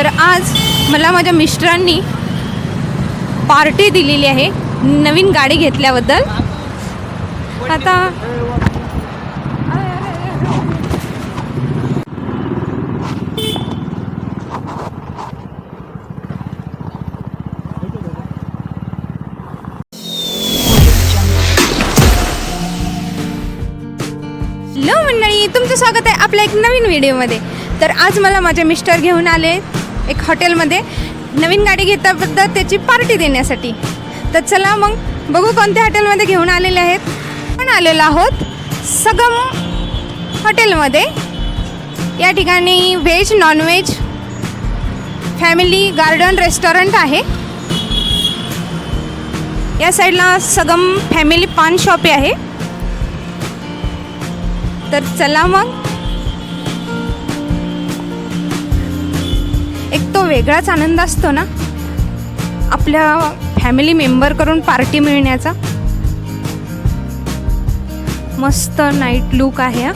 तर आज मला माझ्या मिस्टरांनी पार्टी दिलेली आहे नवीन गाडी घेतल्याबद्दल. आता हॅलो मंडळी तुमचं स्वागत आहे आपल्या एक नवीन व्हिडिओमध्ये. तर आज मला माझे मिस्टर घेऊन आले एक हॉटेलमध्ये नवीन गाडी घेताबद्दल त्याची पार्टी देण्यासाठी. तर चला मग बघू कोणत्या हॉटेलमध्ये घेऊन आलेले आहेत. पण आलेलो आहोत सगम हॉटेलमध्ये. या ठिकाणी veg non veg family garden restaurant आहे. या साईडला सगम फॅमिली पान शॉप आहे. तर चला मग तो वेगळाच आनंद असतो ना? आपल्या फॅमिली मेंबरकडून पार्टी मिळण्याचा? मस्त नाईट लुक आहे हा.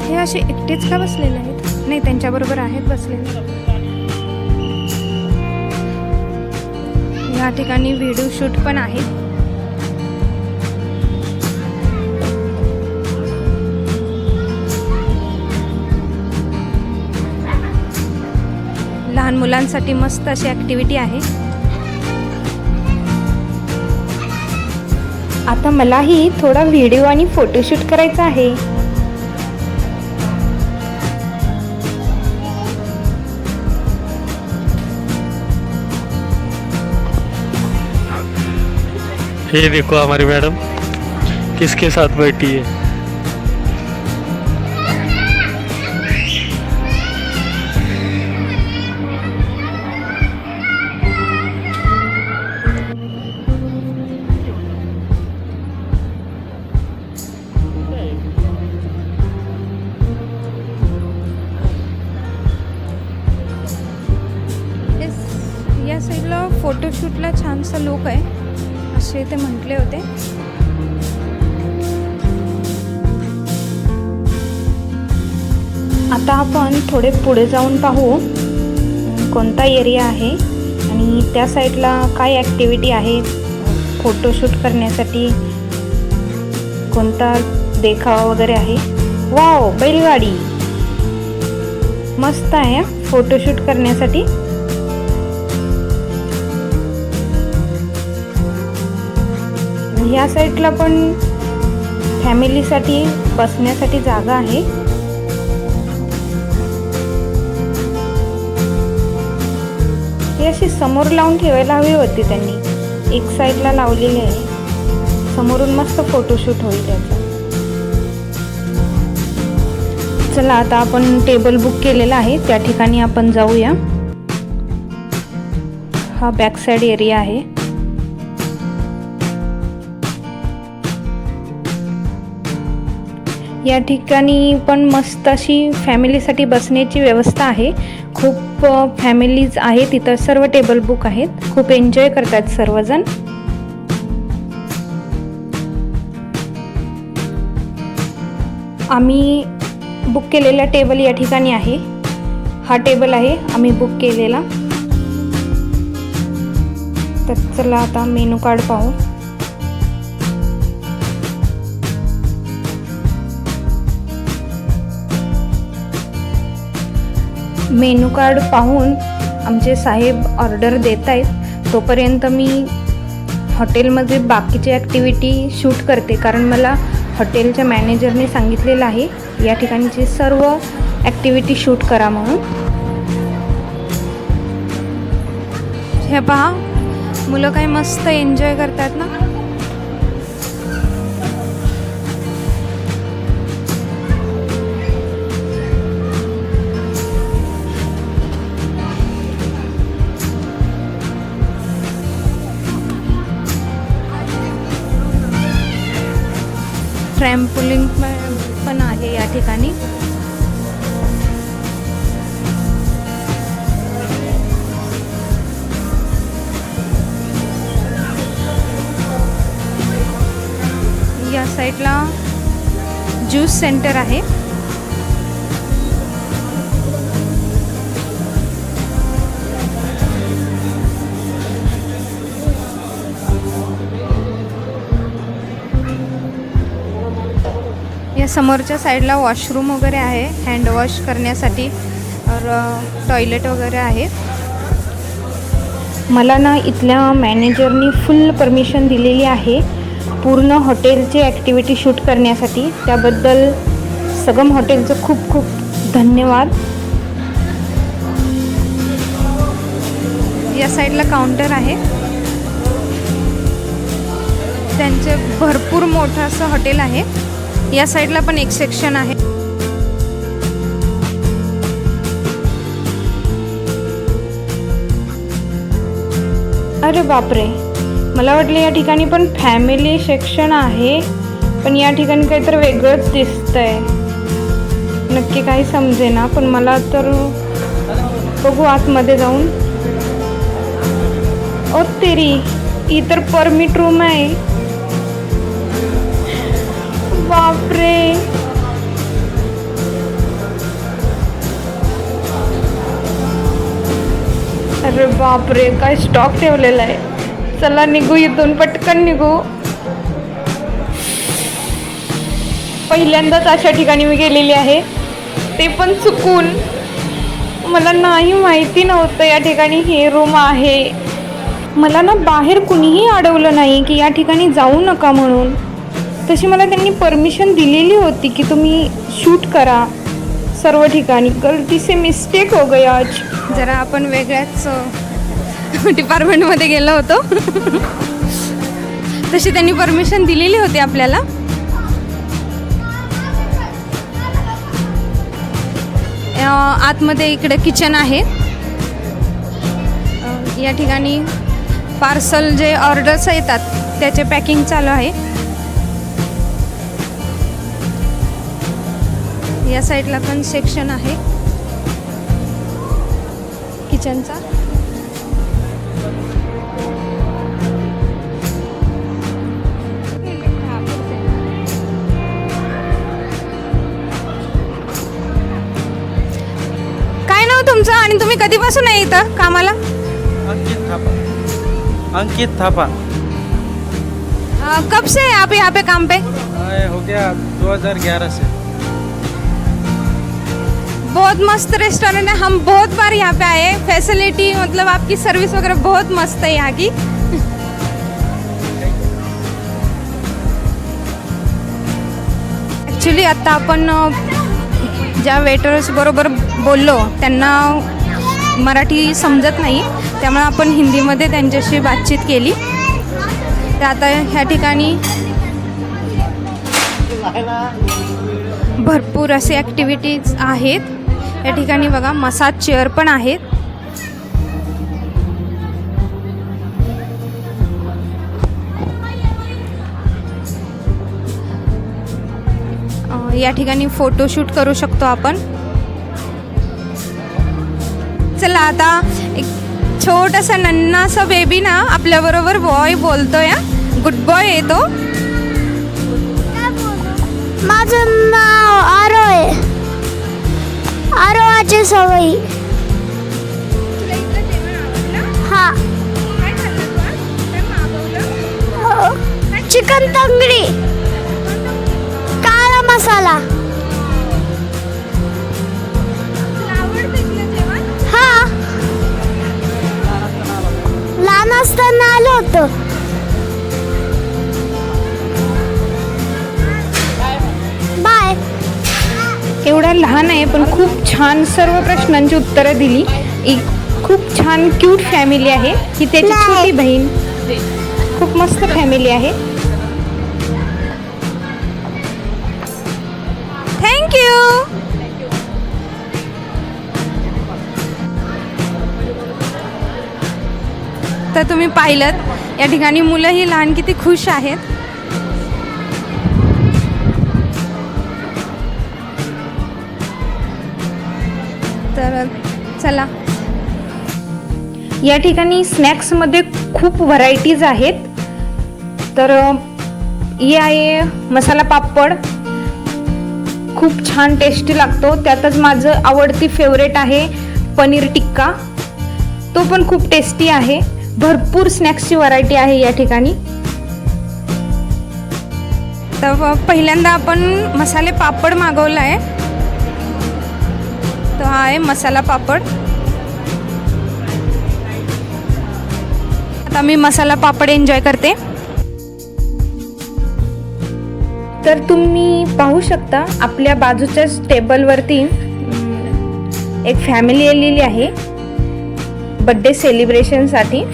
हे असे एकटेच का बसलेले आहेत? नाही त्यांच्याबरोबर आहेत बसलेले. या ठिकाणी व्हिडिओ शूट पण आहे. लहान मुलांसाठी मस्त अशी ॲक्टिव्हिटी आहे. आता मलाही थोडा व्हिडिओ आणि फोटोशूट करायचा आहे. ये देखो हमारी मैडम किसके साथ बैठी है? फोटोशूटला छानसा लुक आहे. असे ते म्हटले होते. आता आपण थोडे पुढे जाऊन पाहू कोणता एरिया आहे आणि त्या साईडला काय ॲक्टिव्हिटी आहे फोटोशूट करण्यासाठी कोणता देखावा वगैरे आहे. वाव बैलगाडी! मस्त आहे फोटोशूट करण्यासाठी ह्या साईडला पण फॅमिलीसाठी बसण्यासाठी जागा आहे. ही अशी समोर लावून ठेवायला हवी होती त्यांनी. एक साईडला लावलेली आहे. समोरून मस्त फोटोशूट होईल त्याचा. चला आता आपण टेबल बुक केलेला आहे. त्या ठिकाणी आपण जाऊया. हा बॅक साईड एरिया आहे. या ठिकाणी पण मस्त अशी फॅमिलीसाठी बसण्याची व्यवस्था आहे. खूप फॅमिलीज आहे तिथं सर्व टेबल बुक आहेत. खूप एन्जॉय करतात सर्वजण. आम्ही बुक केलेला टेबल या ठिकाणी आहे. हा टेबल आहे आम्ही बुक केलेला. तर चला आता मेनू कार्ड पाहू. मेनू कार्ड पाहून आमचे साहेब ऑर्डर देत आहेत तोपर्यंत मी हॉटेलमध्ये बाकीची ॲक्टिव्हिटी शूट करते. कारण मला हॉटेलच्या मॅनेजरने सांगितलेलं आहे या ठिकाणची सर्व ॲक्टिव्हिटी शूट करा म्हणून. हे पहा मुलं काय मस्त एन्जॉय करतात ना? ट्रॅम्पलिंग पण आहे या ठिकाणी. या साईडला ज्यूस सेंटर आहे. या समोरच्या साईडला वॉशरूम वगैरे आहे हँडवॉश करण्यासाठी और टॉयलेट वगैरे आहे. मला ना इथल्या मॅनेजरनी फुल परमिशन दिलेली आहे पूर्ण हॉटेलची ॲक्टिव्हिटी शूट करण्यासाठी. त्याबद्दल सगम हॉटेलचं खूप खूप धन्यवाद. या साईडला काउंटर आहे. त्यांचे भरपूर मोठं असं हॉटेल आहे. या साईडला पण एक सेक्शन आहे. अरे बापरे. मला वाटलं या ठिकाणी पण फॅमिली सेक्शन आहे पण या ठिकाणी काहीतरी वेगळंच दिसतंय. नक्की काही समजे ना पण मला तर बघू आतमध्ये जाऊन. ओ तेरी ही तर परमिट रूम आहे. बापरे. अरे बापरे काय स्टॉक ठेवलेला आहे. चला निघू इथून पटकन निघू. पहिल्यांदाच अशा ठिकाणी मी गेलेली आहे. ते पण चुकून. मला नाही माहिती नव्हतं या ठिकाणी हे रूम आहे. मला ना बाहेर कुणीही अडवलं नाही की या ठिकाणी जाऊ नका म्हणून. तशी मला त्यांनी परमिशन दिलेली होती की तुम्ही शूट करा सर्व ठिकाणी. गलती से मिस्टेक हो गया आज. जरा आपण वेगळ्याच डिपार्टमेंटमध्ये गेलो होतो. तशी त्यांनी परमिशन दिलेली होती आपल्याला. आतमध्ये इकडे किचन आहे. या ठिकाणी पार्सल जे ऑर्डर्स येतात त्याचे पॅकिंग चालू आहे. या साईडला पण सेक्शन आहे. किचनचा. काय नाव तुमचं? आणि तुम्ही कधीपासून आहे इथं कामाला? अंकित थापा. अंकित थापा. अ, कब से आप यहाँ पे काम पे? हो गया 2011 से. बहुत मस्त रेस्टोरेंट है। हम बहुत बार यहाँ पे आए फैसिलिटी मतलब आपकी सर्विस वगैरह बहुत मस्त है यहाँ की। ॲक्च्युली आत्ता आपण ज्या वेटर्स बरोबर बोललो त्यांना मराठी समजत नाही. त्यामुळे आपण हिंदीमध्ये त्यांच्याशी बातचीत केली. तर आता ह्या ठिकाणी भरपूर असे ॲक्टिव्हिटीज आहेत. या ठिकाणी बघा मसाज चेअर पण आहेत. या ठिकाणी फोटोशूट करू शकतो आपण. चला आता एक छोटासा नन्नासा बेबी ना आपल्याबरोबर बॉय बोलतोय गुड बॉय येतो तो. माझं नाव आरो आहे सवयी हा. हो. चिकन तंगडी. काळा मसाला. हा. लहान असताना आलो होतं. एवढा लहान आहे पण खूप छान सर्व प्रश्नांची उत्तरं दिली. एक खूप छान क्यूट फॅमिली आहे. ही त्याची. छोटी बहीण. खूप मस्त फॅमिली आहे. थँक्यू तर तुम्ही पाहिलं या ठिकाणी मुलंही लहान किती खुश आहेत. चला. या ठिकाणी स्नॅक्समध्ये खूप व्हरायटीज आहेत. तर हे आहे मसाला पापड. खूप छान टेस्टी लागतो. त्यातच माझं आवडती फेवरेट आहे पनीर टिक्का. तो पण खूप टेस्टी आहे. भरपूर स्नॅक्सची व्हरायटी आहे या ठिकाणी. तर पहिल्यांदा आपण मसाले पापड मागवला आहे तो हा आहे मसाला पापड. आता मी मसाला पापड एन्जॉय करते. तर तुम्ही पाहू शकता आपल्या बाजूच्याच टेबलवरती एक फॅमिली आलेली आहे. बड्डे सेलिब्रेशनसाठी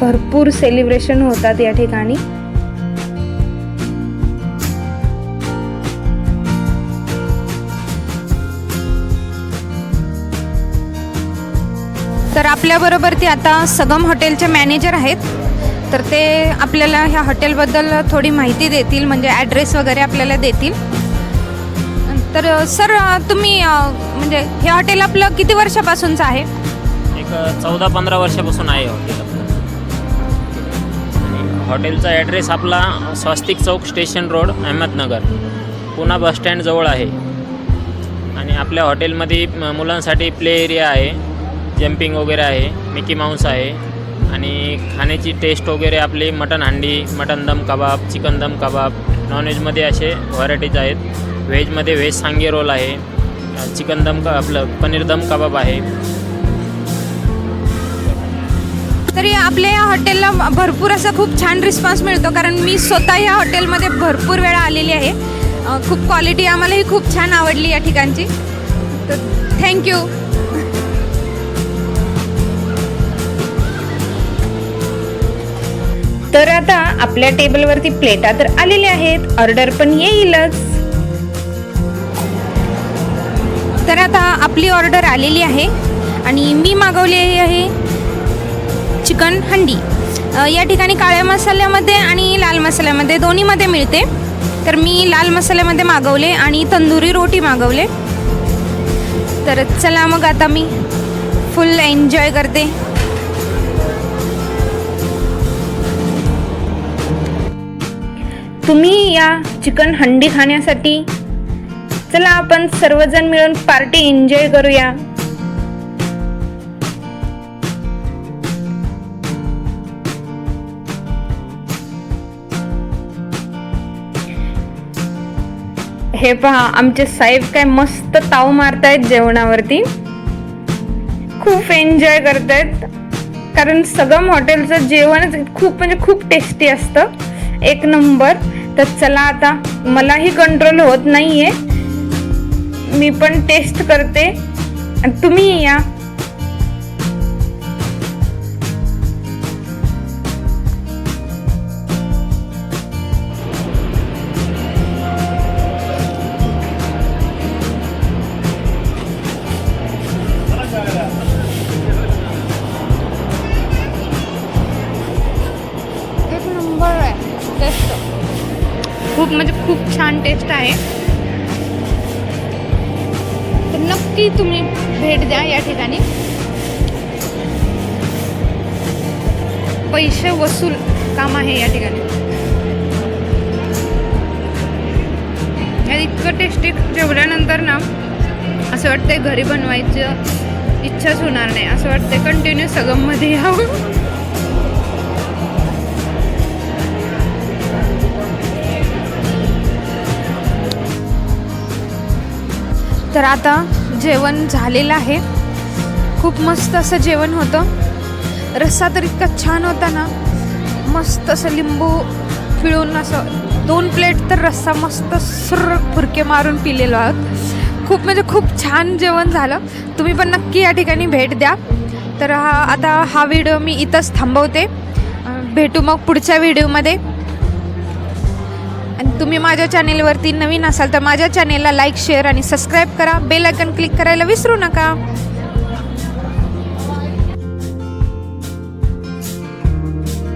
भरपूर सेलिब्रेशन होतात या ठिकाणी. आपल्याबरोबर ते आता सगम हॉटेलचे मॅनेजर आहेत. तर ते आपल्याला ह्या हॉटेलबद्दल थोडी माहिती देतील म्हणजे ॲड्रेस वगैरे आपल्याला देतील. तर सर तुम्ही म्हणजे हे हॉटेल आपलं किती वर्षापासूनचं आहे? एक चौदा पंधरा वर्षापासून आहे हॉटेल आपलं. आणि हॉटेलचा ॲड्रेस आपला स्वस्तिक चौक स्टेशन रोड अहमदनगर. पुन्हा बसस्टँडजवळ आहे. आणि आपल्या हॉटेलमध्ये मुलांसाठी प्ले एरिया आहे. जम्पिंग वगैरे आहे मिकी माऊस आहे. आणि खाण्याची टेस्ट वगैरे आपली मटन हांडी मटन दम कबाब चिकन दम कबाब नॉनव्हेजमध्ये असे व्हरायटीज आहेत. व्हेजमध्ये व्हेज सांगे रोल आहे. चिकन दम क आपलं पनीर दम कबाब आहे. तरी आपल्या या हॉटेलला भरपूर असा खूप छान रिस्पॉन्स मिळतो कारण मी स्वतः या हॉटेलमध्ये भरपूर वेळा आलेली आहे. खूप क्वालिटी आम्हालाही खूप छान आवडली या ठिकाणची. तर थँक्यू तर आता आपल्या टेबलवरती प्लेटा तर आलेल्या आहेत. ऑर्डर पण येईलच. तर आता आपली ऑर्डर आलेली आहे आणि मी मागवलेली आहे चिकन हंडी. या ठिकाणी काळ्या मसाल्यामध्ये आणि लाल मसाल्यामध्ये दोन्हीमध्ये मिळते. तर मी लाल मसाल्यामध्ये मागवले आणि तंदुरी रोटी मागवले. तर चला मग आता मी फुल एन्जॉय करते. तुम्ही या चिकन हंडी खाण्यासाठी. चला आपण सर्वजण मिळून पार्टी एन्जॉय करूया. हे पहा आमचे साहेब काय मस्त ताव मारतायत जेवणावरती. खूप एन्जॉय करतायत. कारण सगळं हॉटेलचं जेवणच खूप म्हणजे खूप टेस्टी असतं. एक नंबर. तर चला आता मलाही कंट्रोल होत नाहीये. मी पण टेस्ट करते. तुम्ही या. खूप छान टेस्ट आहे. तर नक्की तुम्ही भेट द्या या ठिकाणी. पैसे वसूल काम आहे या ठिकाणी. इतकं टेस्टी जेवल्यानंतर ना असं वाटतंय घरी बनवायचं इच्छाच होणार नाही. असं वाटतंय कंटिन्यू सगममध्ये यावं. तर आता जेवण झालेलं आहे. खूप मस्त असं जेवण होतं. रस्सा तर इतका छान होता ना. मस्त असं लिंबू पिळून असं दोन प्लेट तर रस्सा मस्त सुर फुरके मारून पिलेलो आहोत. खूप म्हणजे खूप छान जेवण झालं. तुम्ही पण नक्की या ठिकाणी भेट द्या. तर हा आता हा व्हिडिओ मी इथंच थांबवते. भेटू मग पुढच्या व्हिडिओमध्ये. आणि तुम्ही माझ्या चॅनेलवरती नवीन असाल तर माझ्या चॅनेलला लाईक शेअर आणि सबस्क्राईब करा. बेल आयकन क्लिक करायला विसरू नका.